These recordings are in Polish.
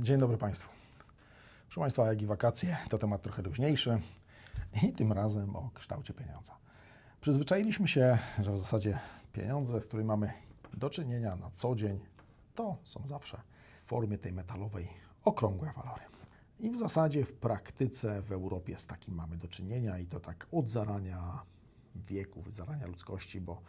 Dzień dobry Państwu. Proszę Państwa, jak i wakacje, to temat trochę luźniejszy i tym razem o kształcie pieniądza. Przyzwyczailiśmy się, że w zasadzie pieniądze, z którymi mamy do czynienia na co dzień, to są zawsze w formie tej metalowej okrągłe walory. I w zasadzie w praktyce w Europie z takim mamy do czynienia i to tak od zarania wieków, zarania ludzkości, bo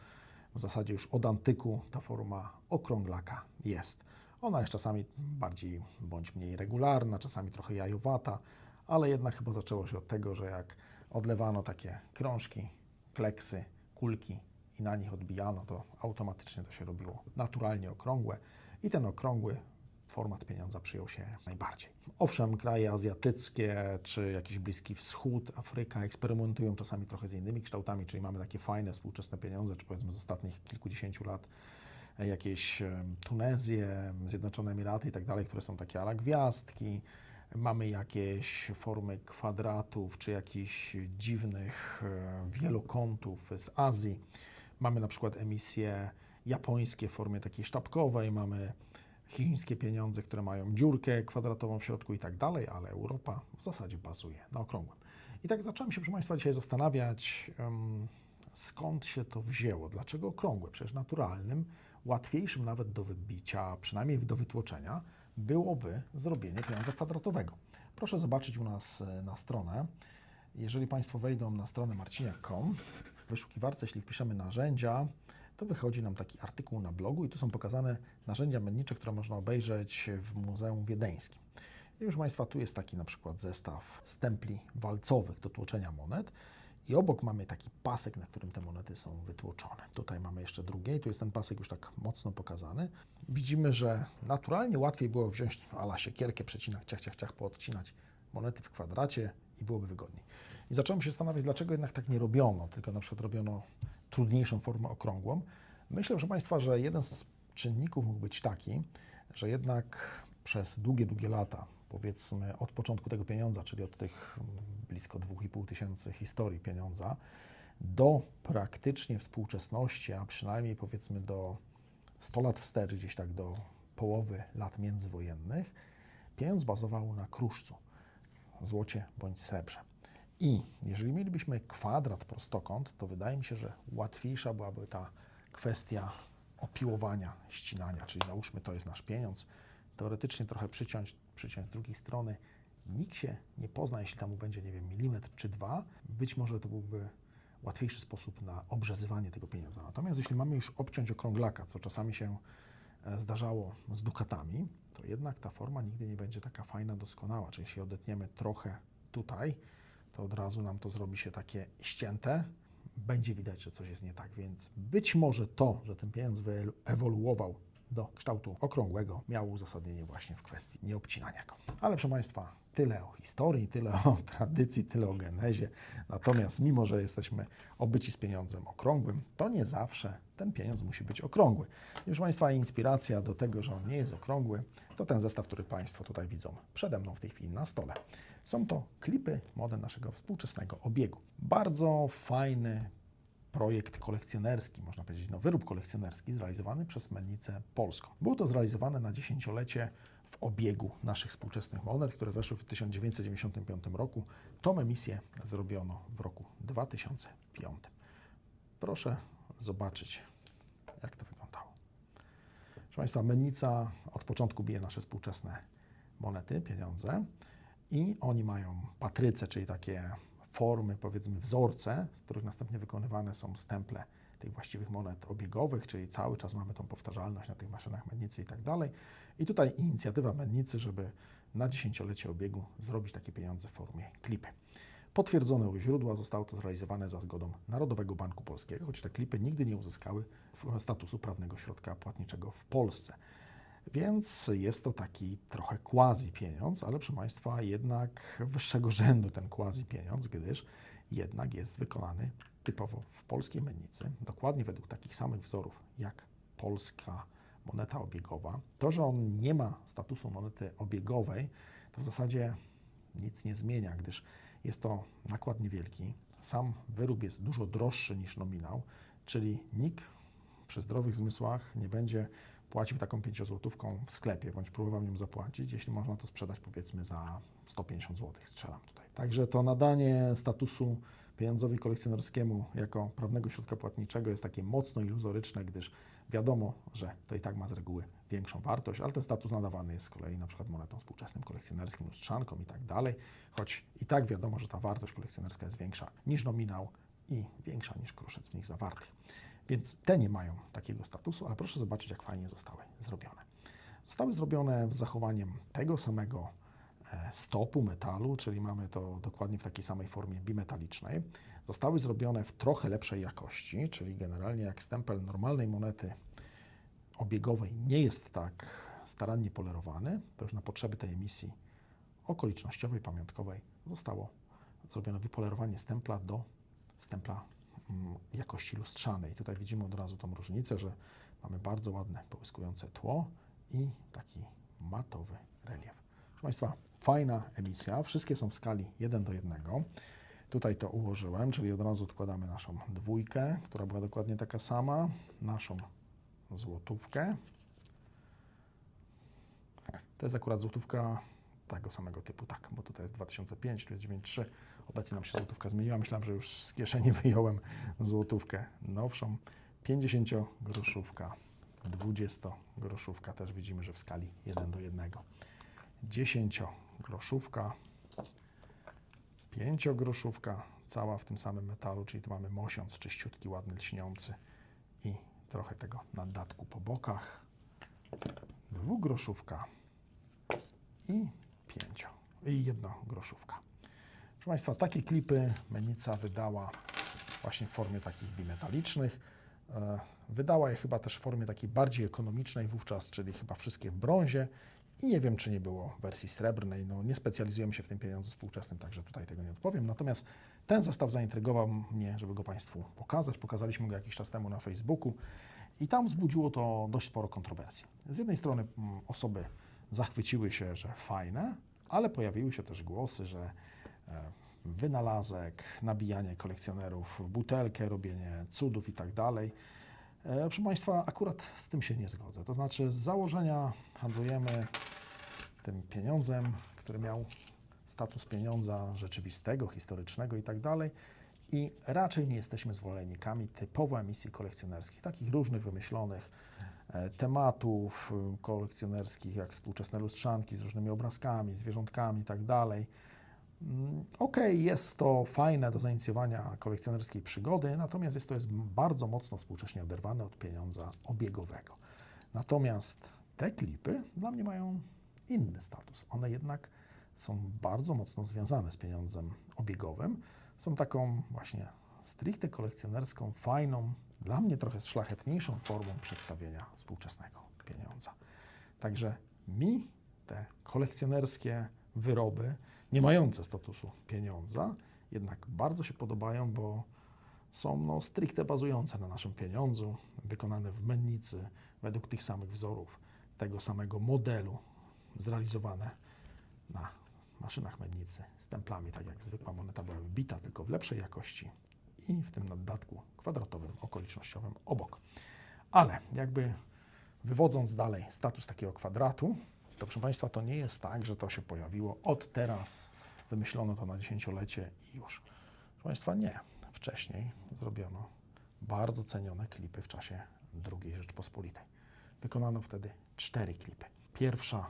w zasadzie już od antyku ta forma okrąglaka jest. Ona jest czasami bardziej bądź mniej regularna, czasami trochę jajowata, ale jednak chyba zaczęło się od tego, że jak odlewano takie krążki, kleksy, kulki i na nich odbijano, to automatycznie to się robiło naturalnie okrągłe i ten okrągły format pieniądza przyjął się najbardziej. Owszem, kraje azjatyckie czy jakiś Bliski Wschód, Afryka eksperymentują czasami trochę z innymi kształtami, czyli mamy takie fajne współczesne pieniądze, czy powiedzmy z ostatnich kilkudziesięciu lat jakieś Tunezje, Zjednoczone Emiraty i tak dalej, które są takie ala gwiazdki. Mamy jakieś formy kwadratów, czy jakichś dziwnych wielokątów z Azji. Mamy na przykład emisje japońskie w formie takiej sztabkowej, mamy chińskie pieniądze, które mają dziurkę kwadratową w środku i tak dalej, ale Europa w zasadzie bazuje na okrągłym. I tak zacząłem się, proszę Państwa, dzisiaj zastanawiać, skąd się to wzięło, dlaczego okrągłe, przecież naturalnym, łatwiejszym nawet do wybicia, przynajmniej do wytłoczenia, byłoby zrobienie pieniądza kwadratowego. Proszę zobaczyć u nas e, na stronę. Jeżeli Państwo wejdą na stronę marciniak.com, w wyszukiwarce, jeśli wpiszemy narzędzia, to wychodzi nam taki artykuł na blogu i tu są pokazane narzędzia mennicze, które można obejrzeć w Muzeum Wiedeńskim. I już Państwa, tu jest taki na przykład zestaw stempli walcowych do tłoczenia monet i obok mamy taki pasek, na którym te monety są wytłoczone. Tutaj mamy jeszcze drugie i tu jest ten pasek już tak mocno pokazany. Widzimy, że naturalnie łatwiej było wziąć ala siekierkę, przecinak, ciach, ciach, ciach, poodcinać monety w kwadracie i byłoby wygodniej. I zacząłem się zastanawiać, dlaczego jednak tak nie robiono, tylko na przykład robiono trudniejszą formę okrągłą. Myślę, proszę Państwa, że jeden z czynników mógł być taki, że jednak przez długie, długie lata, powiedzmy od początku tego pieniądza, czyli od tych blisko 2,5 tysięcy historii pieniądza, do praktycznie współczesności, a przynajmniej powiedzmy do 100 lat wstecz, gdzieś tak do połowy lat międzywojennych, pieniądz bazował na kruszcu, złocie bądź srebrze. I jeżeli mielibyśmy kwadrat prostokąt, to wydaje mi się, że łatwiejsza byłaby ta kwestia opiłowania, ścinania, czyli załóżmy to jest nasz pieniądz, teoretycznie trochę przyciąć, przyciąć z drugiej strony. Nikt się nie pozna, jeśli tam będzie, nie wiem, milimetr czy dwa. Być może to byłby łatwiejszy sposób na obrzezywanie tego pieniądza. Natomiast jeśli mamy już obciąć okrąglaka, co czasami się e, zdarzało z dukatami, to jednak ta forma nigdy nie będzie taka fajna, doskonała. Czyli jeśli odetniemy trochę tutaj, to od razu nam to zrobi się takie ścięte, będzie widać, że coś jest nie tak. Więc być może to, że ten pieniądz wyewoluował do kształtu okrągłego, miało uzasadnienie właśnie w kwestii nieobcinania go. Ale proszę Państwa, tyle o historii, tyle o tradycji, tyle o genezie. Natomiast mimo, że jesteśmy obyci z pieniądzem okrągłym, to nie zawsze ten pieniądz musi być okrągły. I proszę Państwa, inspiracja do tego, że on nie jest okrągły, to ten zestaw, który Państwo tutaj widzą przede mną w tej chwili na stole. Są to klipy mody naszego współczesnego obiegu. Bardzo fajny projekt kolekcjonerski, można powiedzieć, no, wyrób kolekcjonerski zrealizowany przez Mennicę Polską. Było to zrealizowane na dziesięciolecie w obiegu naszych współczesnych monet, które weszły w 1995 roku. Tą emisję zrobiono w roku 2005. Proszę zobaczyć, jak to wyglądało. Proszę Państwa, Mennica od początku bije nasze współczesne monety, pieniądze i oni mają patryce, czyli takie formy, powiedzmy wzorce, z których następnie wykonywane są stemple tych właściwych monet obiegowych, czyli cały czas mamy tą powtarzalność na tych maszynach Mennicy i tak dalej. I tutaj inicjatywa Mennicy, żeby na dziesięciolecie obiegu zrobić takie pieniądze w formie klipy. Potwierdzone u źródła zostało to zrealizowane za zgodą Narodowego Banku Polskiego, choć te klipy nigdy nie uzyskały statusu prawnego środka płatniczego w Polsce. Więc jest to taki trochę quasi pieniądz, ale proszę Państwa, jednak wyższego rzędu ten quasi pieniądz, gdyż jednak jest wykonany typowo w polskiej mennicy, dokładnie według takich samych wzorów jak polska moneta obiegowa. To, że on nie ma statusu monety obiegowej, to w zasadzie nic nie zmienia, gdyż jest to nakład niewielki. Sam wyrób jest dużo droższy niż nominał, czyli nikt przy zdrowych zmysłach nie będzie płacił taką 5 złotówką w sklepie, bądź próbował nią zapłacić, jeśli można to sprzedać powiedzmy za 150 zł, strzelam tutaj. Także to nadanie statusu pieniądzowi kolekcjonerskiemu jako prawnego środka płatniczego jest takie mocno iluzoryczne, gdyż wiadomo, że to i tak ma z reguły większą wartość, ale ten status nadawany jest z kolei na przykład monetom współczesnym kolekcjonerskim, lustrzankom i tak dalej, choć i tak wiadomo, że ta wartość kolekcjonerska jest większa niż nominał i większa niż kruszec w nich zawartych. Więc te nie mają takiego statusu, ale proszę zobaczyć, jak fajnie zostały zrobione. Zostały zrobione z zachowaniem tego samego e, stopu metalu, czyli mamy to dokładnie w takiej samej formie bimetalicznej. Zostały zrobione w trochę lepszej jakości, czyli generalnie jak stempel normalnej monety obiegowej nie jest tak starannie polerowany, to już na potrzeby tej emisji okolicznościowej, pamiątkowej zostało zrobione wypolerowanie stempla do stempla jakości lustrzanej. Tutaj widzimy od razu tą różnicę, że mamy bardzo ładne, połyskujące tło i taki matowy relief. Proszę Państwa, fajna emisja. Wszystkie są w skali 1 do 1. Tutaj to ułożyłem, czyli od razu odkładamy naszą dwójkę, która była dokładnie taka sama, naszą złotówkę. To jest akurat złotówka tego samego typu, tak, bo tutaj jest 2005, tu jest 93. Obecnie nam się złotówka zmieniła. Myślałem, że już z kieszeni wyjąłem złotówkę nowszą. 50 groszówka, 20 groszówka, też widzimy, że w skali 1 do 1. 10 groszówka, 5 groszówka, cała w tym samym metalu, czyli tu mamy mosiąc czyściutki, ładny, lśniący i trochę tego naddatku po bokach. Dwugroszówka i pięcio i jedna groszówka. Proszę Państwa, takie klipy Menica wydała właśnie w formie takich bimetalicznych. E, wydała je chyba też w formie takiej bardziej ekonomicznej wówczas, czyli chyba wszystkie w brązie i nie wiem, czy nie było wersji srebrnej. No, nie specjalizujemy się w tym pieniądzu współczesnym, także tutaj tego nie odpowiem. Natomiast ten zestaw zaintrygował mnie, żeby go Państwu pokazać. Pokazaliśmy go jakiś czas temu na Facebooku i tam wzbudziło to dość sporo kontrowersji. Z jednej strony mm, osoby zachwyciły się, że fajne, ale pojawiły się też głosy, że e, wynalazek, nabijanie kolekcjonerów w butelkę, robienie cudów i tak dalej. E, proszę Państwa, akurat z tym się nie zgodzę. To znaczy, z założenia handlujemy tym pieniądzem, który miał status pieniądza rzeczywistego, historycznego i tak dalej. I raczej nie jesteśmy zwolennikami typowo emisji kolekcjonerskich, takich różnych wymyślonych e, tematów e, kolekcjonerskich, jak współczesne lustrzanki z różnymi obrazkami, zwierzątkami i tak. Mm, okej, okay, jest to fajne do zainicjowania kolekcjonerskiej przygody, natomiast jest to jest bardzo mocno współcześnie oderwane od pieniądza obiegowego. Natomiast te klipy dla mnie mają inny status. One jednak są bardzo mocno związane z pieniądzem obiegowym. Są taką właśnie stricte kolekcjonerską, fajną, dla mnie trochę szlachetniejszą formą przedstawienia współczesnego pieniądza. Także mi te kolekcjonerskie wyroby, nie mające statusu pieniądza, jednak bardzo się podobają, bo są no, stricte bazujące na naszym pieniądzu, wykonane w mennicy, według tych samych wzorów, tego samego modelu, zrealizowane na maszynach mennicy z templami, tak jak zwykła moneta była wbita, tylko w lepszej jakości i w tym naddatku kwadratowym, okolicznościowym obok. Ale jakby wywodząc dalej status takiego kwadratu, to proszę Państwa, to nie jest tak, że to się pojawiło od teraz, wymyślono to na dziesięciolecie i już. Proszę Państwa, nie. Wcześniej zrobiono bardzo cenione klipy w czasie II Rzeczpospolitej. Wykonano wtedy cztery klipy. Pierwsza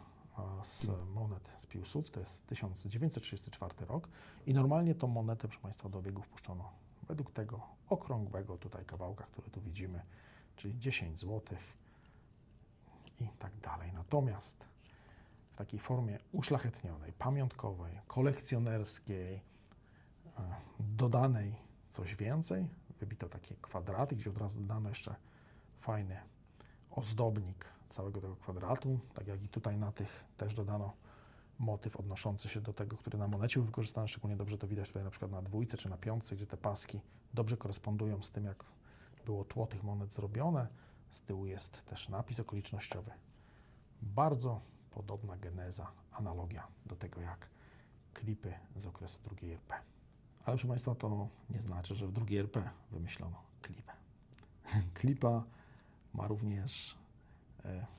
z monet z Piłsudz, to jest 1934 rok i normalnie tą monetę, proszę Państwa, do obiegu wpuszczono według tego okrągłego tutaj kawałka, który tu widzimy, czyli 10 zł i tak dalej. Natomiast w takiej formie uszlachetnionej, pamiątkowej, kolekcjonerskiej, e, dodanej coś więcej, wybito takie kwadraty, gdzie od razu dodano jeszcze fajny ozdobnik całego tego kwadratu, tak jak i tutaj na tych też dodano motyw odnoszący się do tego, który na monecie był wykorzystany. Szczególnie dobrze to widać tutaj na przykład na dwójce czy na piątce, gdzie te paski dobrze korespondują z tym, jak było tło tych monet zrobione. Z tyłu jest też napis okolicznościowy. Bardzo podobna geneza, analogia do tego, jak klipy z okresu II RP. Ale proszę Państwa, to nie znaczy, że w II RP wymyślono klipę. Klipa ma również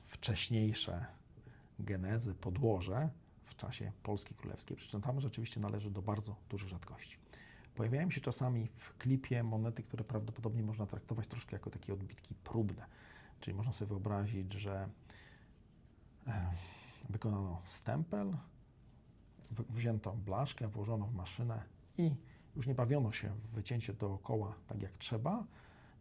wcześniejsze genezy, podłoże w czasie Polski Królewskiej. Przy czym tam rzeczywiście należy do bardzo dużych rzadkości. Pojawiają się czasami w klipie monety, które prawdopodobnie można traktować troszkę jako takie odbitki próbne. Czyli można sobie wyobrazić, że e, wykonano stempel, wzięto blaszkę, włożono w maszynę i już nie bawiono się w wycięcie dookoła tak jak trzeba,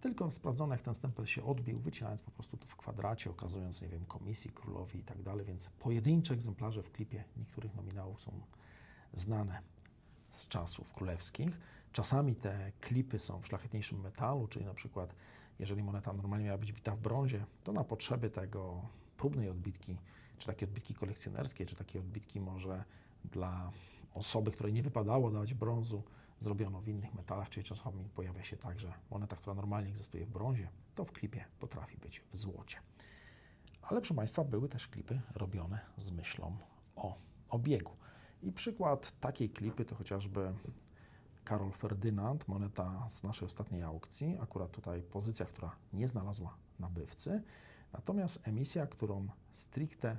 tylko sprawdzono, jak ten stempel się odbił, wycinając po prostu to w kwadracie, okazując, nie wiem, komisji, królowi i tak dalej, więc pojedyncze egzemplarze w klipie niektórych nominałów są znane z czasów królewskich. Czasami te klipy są w szlachetniejszym metalu, czyli na przykład, jeżeli moneta normalnie miała być bita w brązie, to na potrzeby tego próbnej odbitki, czy takie odbitki kolekcjonerskie, czy takie odbitki może dla osoby, której nie wypadało dać brązu, zrobiono w innych metalach, czyli czasami pojawia się tak, że moneta, która normalnie egzystuje w brązie, to w klipie potrafi być w złocie. Ale proszę Państwa, były też klipy robione z myślą o obiegu. I przykład takiej klipy to chociażby Karol Ferdynand, moneta z naszej ostatniej aukcji. Akurat tutaj pozycja, która nie znalazła nabywcy, natomiast emisja, którą stricte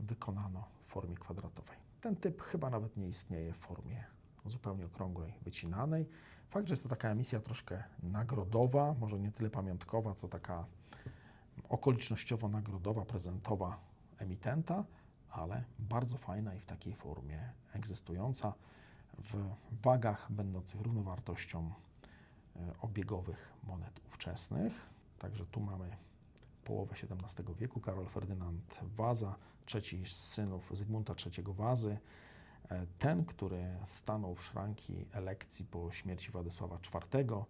wykonano w formie kwadratowej. Ten typ chyba nawet nie istnieje w formie zupełnie okrągłej, wycinanej. Fakt, że jest to taka emisja troszkę nagrodowa, może nie tyle pamiątkowa, co taka okolicznościowo-nagrodowa, prezentowa emitenta, ale bardzo fajna i w takiej formie egzystująca w wagach będących równowartością e, obiegowych monet ówczesnych. Także tu mamy połowę XVII wieku, Karol Ferdynand Waza, trzeci z synów Zygmunta III Wazy, ten, który stanął w szranki elekcji po śmierci Władysława IV,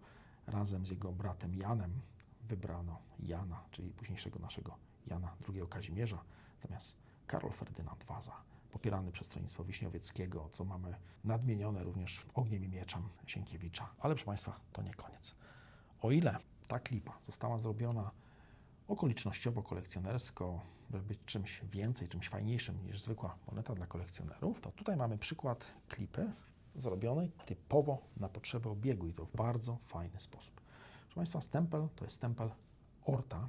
razem z jego bratem Janem wybrano Jana, czyli późniejszego naszego Jana II Kazimierza, natomiast Karol Ferdynand Waza, popierany przez stronnictwo Wiśniowieckiego, co mamy nadmienione również ogniem i mieczem Sienkiewicza. Ale proszę Państwa, to nie koniec. O ile ta klipa została zrobiona okolicznościowo kolekcjonersko, by być czymś więcej, czymś fajniejszym niż zwykła moneta dla kolekcjonerów, to tutaj mamy przykład klipy zrobionej typowo na potrzeby obiegu i to w bardzo fajny sposób. Proszę Państwa, stempel to jest stempel Orta,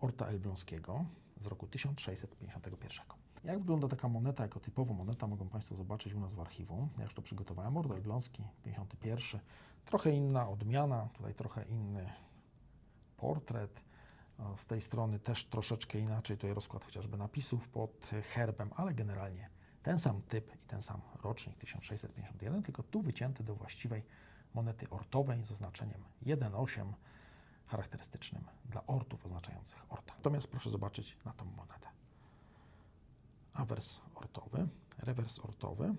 Orta Elbląskiego z roku 1651. Jak wygląda taka moneta jako typowo moneta, mogą Państwo zobaczyć u nas w archiwum. Ja już to przygotowałem. Ordo Elbląski, 51. Trochę inna odmiana, tutaj trochę inny portret. Z tej strony też troszeczkę inaczej, tutaj rozkład chociażby napisów pod herbem, ale generalnie ten sam typ i ten sam rocznik 1651, tylko tu wycięty do właściwej monety ortowej z oznaczeniem 1,8 charakterystycznym dla ortów oznaczających orta. Natomiast proszę zobaczyć na tą monetę. Awers ortowy, rewers ortowy,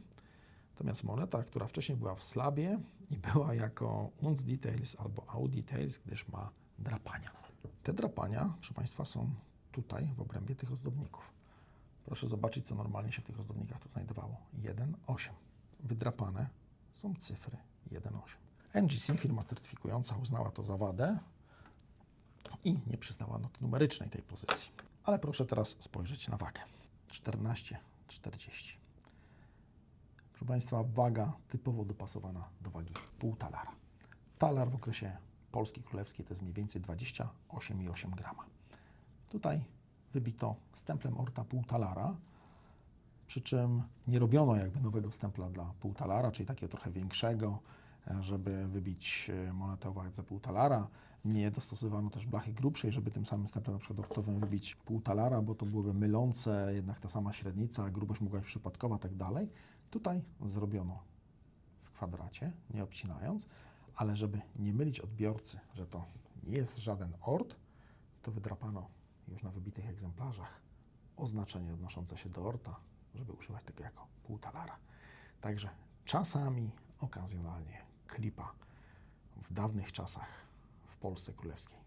natomiast moneta, która wcześniej była w slabie i była jako uns details albo out details, gdyż ma drapania. Te drapania, proszę Państwa, są tutaj w obrębie tych ozdobników. Proszę zobaczyć, co normalnie się w tych ozdobnikach tu znajdowało. 1,8. Wydrapane są cyfry 1,8. NGC, firma certyfikująca, uznała to za wadę i nie przyznała noty numerycznej tej pozycji. Ale proszę teraz spojrzeć na wagę. 14,40. Proszę Państwa, waga typowo dopasowana do wagi pół talara. Talar w okresie Polski Królewskiej to jest mniej więcej 28,8 grama. Tutaj wybito stemplem orta pół talara, przy czym nie robiono jakby nowego stempla dla pół talara, czyli takiego trochę większego, żeby wybić e, monetę o wadze pół talara. Nie dostosowano też blachy grubszej, żeby tym samym stemplem na przykład ortowym wybić pół talara, bo to byłoby mylące, jednak ta sama średnica, grubość mogła być przypadkowa, tak dalej. Tutaj zrobiono w kwadracie, nie obcinając, ale żeby nie mylić odbiorcy, że to nie jest żaden ort, to wydrapano już na wybitych egzemplarzach oznaczenie odnoszące się do orta, żeby używać tego jako pół talara. Także czasami, okazjonalnie klipa w dawnych czasach w Polsce Królewskiej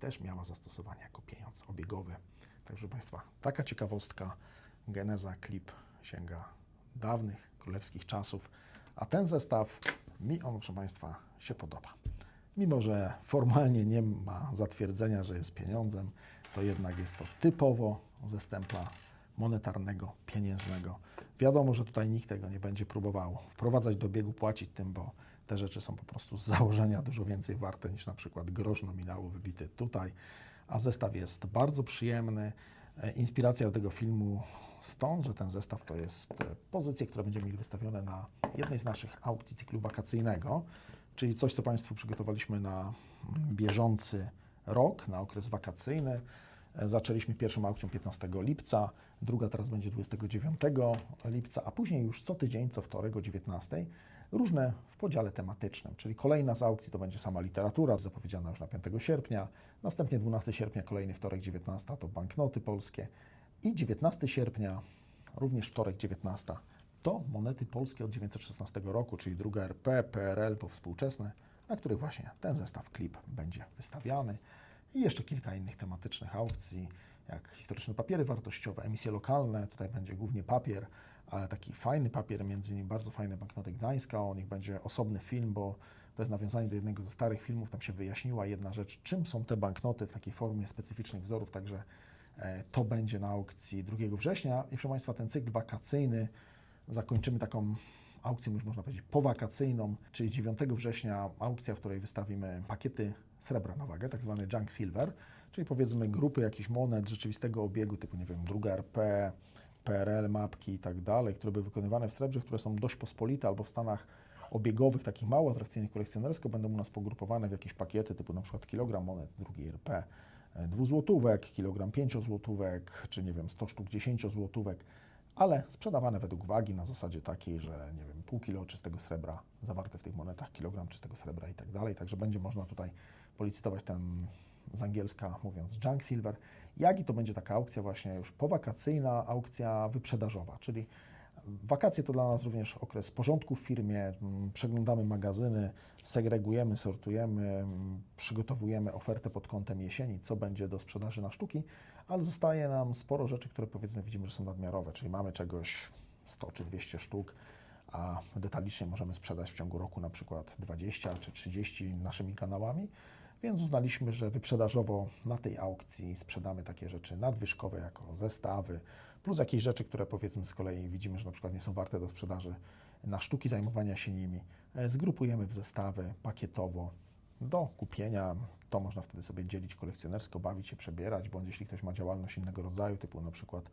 też miała zastosowanie jako pieniądz obiegowy. Także Państwa, taka ciekawostka, geneza klip sięga dawnych królewskich czasów, a ten zestaw mi on, proszę Państwa, się podoba. Mimo, że formalnie nie ma zatwierdzenia, że jest pieniądzem, to jednak jest to typowo ze monetarnego, pieniężnego. Wiadomo, że tutaj nikt tego nie będzie próbował wprowadzać do biegu, płacić tym, bo te rzeczy są po prostu z założenia dużo więcej warte niż na przykład grosz nominału wybity tutaj, a zestaw jest bardzo przyjemny. E, Inspiracja do tego filmu stąd, że ten zestaw to jest e, pozycje, które będziemy mieli wystawione na jednej z naszych aukcji cyklu wakacyjnego, czyli coś, co Państwu przygotowaliśmy na mm, bieżący rok, na okres wakacyjny. E, Zaczęliśmy pierwszą aukcją 15 lipca, druga teraz będzie 29 lipca, a później już co tydzień, co wtorek o 19 różne w podziale tematycznym, czyli kolejna z aukcji to będzie sama literatura, zapowiedziana już na 5 sierpnia, następnie 12 sierpnia, kolejny wtorek 19 to banknoty polskie i 19 sierpnia, również wtorek 19 to monety polskie od 1916 roku, czyli druga RP, PRL po współczesne, na których właśnie ten zestaw klip będzie wystawiany. I jeszcze kilka innych tematycznych aukcji, jak historyczne papiery wartościowe, emisje lokalne, tutaj będzie głównie papier, ale taki fajny papier, między innymi bardzo fajne banknoty Gdańska, o nich będzie osobny film, bo to jest nawiązanie do jednego ze starych filmów, tam się wyjaśniła jedna rzecz, czym są te banknoty w takiej formie specyficznych wzorów, także to będzie na aukcji 2 września. I proszę Państwa, ten cykl wakacyjny zakończymy taką aukcją już można powiedzieć powakacyjną, czyli 9 września aukcja, w której wystawimy pakiety srebra na wagę, tak zwany junk silver, czyli powiedzmy grupy jakichś monet rzeczywistego obiegu, typu nie wiem, druga RP, PRL, mapki i tak dalej, które były wykonywane w srebrze, które są dość pospolite albo w stanach obiegowych, takich mało atrakcyjnych kolekcjonersko, będą u nas pogrupowane w jakieś pakiety, typu na przykład kilogram monet drugiej RP, e, dwuzłotówek, kilogram pięciozłotówek, czy nie wiem, 100 sztuk dziesięciozłotówek, ale sprzedawane według wagi na zasadzie takiej, że nie wiem, pół kilo czystego srebra zawarte w tych monetach, kilogram czystego srebra i tak dalej. Także będzie można tutaj policytować ten z angielska mówiąc junk silver, jak i to będzie taka aukcja właśnie już powakacyjna, aukcja wyprzedażowa, czyli Wakacje to dla nas również okres porządku w firmie. Przeglądamy magazyny, segregujemy, sortujemy, przygotowujemy ofertę pod kątem jesieni, co będzie do sprzedaży na sztuki, ale zostaje nam sporo rzeczy, które powiedzmy widzimy, że są nadmiarowe, czyli mamy czegoś 100 czy 200 sztuk, a detalicznie możemy sprzedać w ciągu roku na przykład 20 czy 30 naszymi kanałami. Więc uznaliśmy, że wyprzedażowo na tej aukcji sprzedamy takie rzeczy nadwyżkowe jako zestawy, plus jakieś rzeczy, które powiedzmy z kolei widzimy, że na przykład nie są warte do sprzedaży na sztuki zajmowania się nimi. E, Zgrupujemy w zestawy pakietowo do kupienia. To można wtedy sobie dzielić kolekcjonersko, bawić się, przebierać, bądź jeśli ktoś ma działalność innego rodzaju, typu na przykład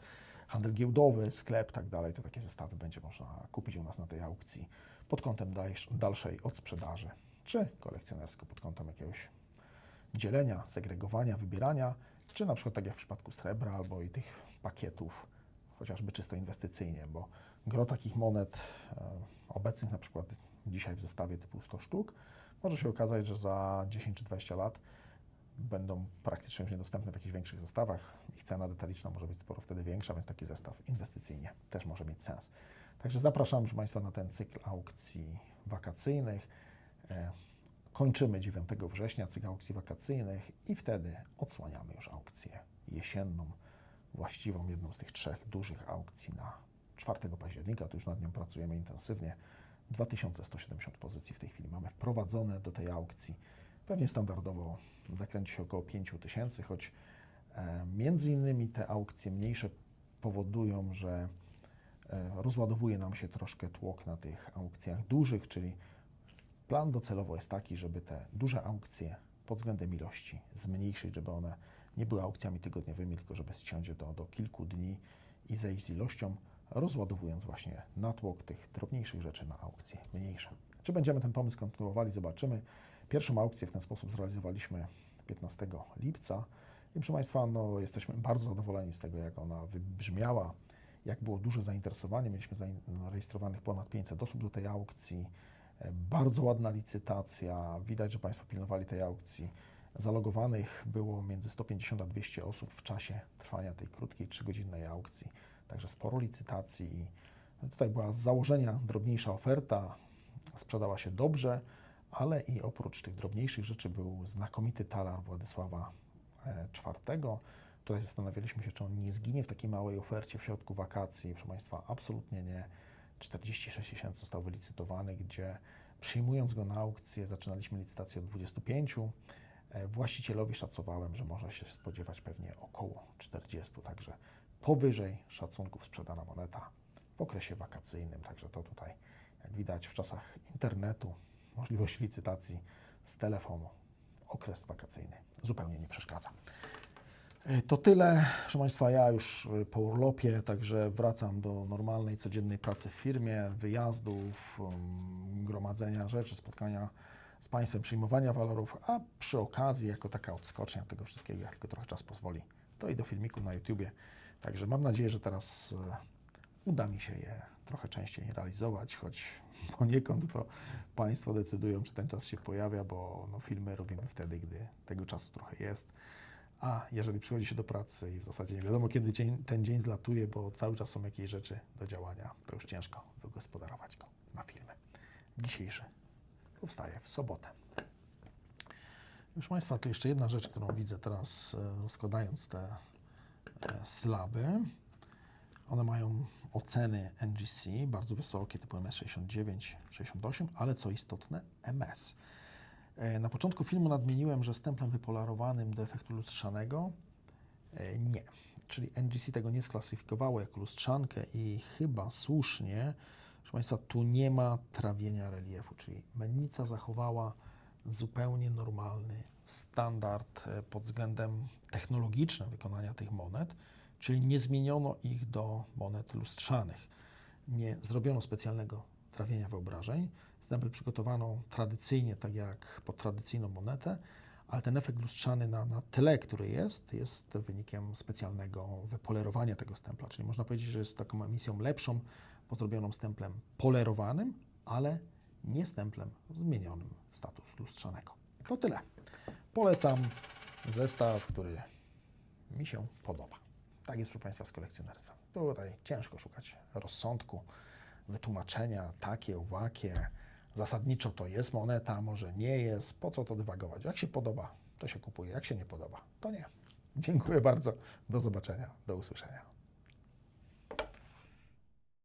handel giełdowy, sklep, tak dalej, to takie zestawy będzie można kupić u nas na tej aukcji pod kątem dalsz- dalszej odsprzedaży, czy kolekcjonersko pod kątem jakiegoś dzielenia, segregowania, wybierania, czy na przykład tak jak w przypadku srebra albo i tych pakietów, chociażby czysto inwestycyjnie, bo gro takich monet e, obecnych na przykład dzisiaj w zestawie typu 100 sztuk, może się okazać, że za 10 czy 20 lat będą praktycznie już niedostępne w jakichś większych zestawach. Ich cena detaliczna może być sporo wtedy większa, więc taki zestaw inwestycyjnie też może mieć sens. Także zapraszam Państwa na ten cykl aukcji wakacyjnych. Kończymy 9 września cykl aukcji wakacyjnych i wtedy odsłaniamy już aukcję jesienną, właściwą, jedną z tych trzech dużych aukcji na 4 października. To już nad nią pracujemy intensywnie. 2170 pozycji w tej chwili mamy wprowadzone do tej aukcji. Pewnie standardowo zakręci się około 5000, choć e, między innymi te aukcje mniejsze powodują, że e, rozładowuje nam się troszkę tłok na tych aukcjach dużych, czyli Plan docelowo jest taki, żeby te duże aukcje pod względem ilości zmniejszyć, żeby one nie były aukcjami tygodniowymi, tylko żeby ściąć je do, do kilku dni i zejść z ilością, rozładowując właśnie natłok tych drobniejszych rzeczy na aukcje mniejsze. Czy będziemy ten pomysł kontynuowali, zobaczymy. Pierwszą aukcję w ten sposób zrealizowaliśmy 15 lipca i proszę Państwa, no, jesteśmy bardzo zadowoleni z tego, jak ona wybrzmiała, jak było duże zainteresowanie. Mieliśmy zarejestrowanych ponad 500 osób do tej aukcji. E, Bardzo ładna licytacja. Widać, że Państwo pilnowali tej aukcji. Zalogowanych było między 150 a 200 osób w czasie trwania tej krótkiej, trzygodzinnej aukcji. Także sporo licytacji. i Tutaj była z założenia drobniejsza oferta, sprzedała się dobrze, ale i oprócz tych drobniejszych rzeczy był znakomity talar Władysława e, IV. Tutaj zastanawialiśmy się, czy on nie zginie w takiej małej ofercie w środku wakacji. Proszę Państwa, absolutnie nie. 46 tysięcy został wylicytowany, gdzie przyjmując go na aukcję, zaczynaliśmy licytację od 25. E, Właścicielowi szacowałem, że można się spodziewać pewnie około 40, także powyżej szacunków sprzedana moneta w okresie wakacyjnym. Także to tutaj, jak widać, w czasach internetu, możliwość licytacji z telefonu, okres wakacyjny zupełnie nie przeszkadza. E, To tyle. Proszę Państwa, ja już e, po urlopie, także wracam do normalnej, codziennej pracy w firmie, wyjazdów, gromadzenia rzeczy, spotkania z Państwem, przyjmowania walorów, a przy okazji, jako taka odskocznia tego wszystkiego, jak tylko trochę czas pozwoli, to i do filmiku na YouTubie. Także mam nadzieję, że teraz e, uda mi się je trochę częściej realizować, choć poniekąd to Państwo decydują, czy ten czas się pojawia, bo no, filmy robimy wtedy, gdy tego czasu trochę jest. A jeżeli przychodzi się do pracy i w zasadzie nie wiadomo, kiedy dzień, ten dzień zlatuje, bo cały czas są jakieś rzeczy do działania, to już ciężko wygospodarować go na filmy. Dzisiejszy powstaje w sobotę. Proszę Państwa, tu jeszcze jedna rzecz, którą widzę teraz, e, rozkładając te e, slaby. One mają oceny NGC bardzo wysokie, typu MS69, 68, ale co istotne, MS. E, Na początku filmu nadmieniłem, że stemplem wypolarowanym do efektu lustrzanego e, nie. Czyli NGC tego nie sklasyfikowało jako lustrzankę i chyba słusznie, proszę Państwa, tu nie ma trawienia reliefu, czyli mennica zachowała zupełnie normalny standard e, pod względem technologicznym wykonania tych monet, czyli nie zmieniono ich do monet lustrzanych. Nie zrobiono specjalnego trawienia wyobrażeń. Stempel przygotowano tradycyjnie, tak jak pod tradycyjną monetę, ale ten efekt lustrzany na, na tle, który jest, jest wynikiem specjalnego wypolerowania tego stempla. Czyli można powiedzieć, że jest taką emisją lepszą, bo zrobioną stemplem polerowanym, ale nie stemplem zmienionym w status lustrzanego. To tyle. Polecam zestaw, który mi się podoba. Tak jest, proszę Państwa, z kolekcjonerstwem. Tutaj ciężko szukać rozsądku, wytłumaczenia takie, owakie. Zasadniczo to jest moneta, może nie jest. Po co to dywagować? Jak się podoba, to się kupuje. Jak się nie podoba, to nie. Dziękuję bardzo. Do zobaczenia. Do usłyszenia.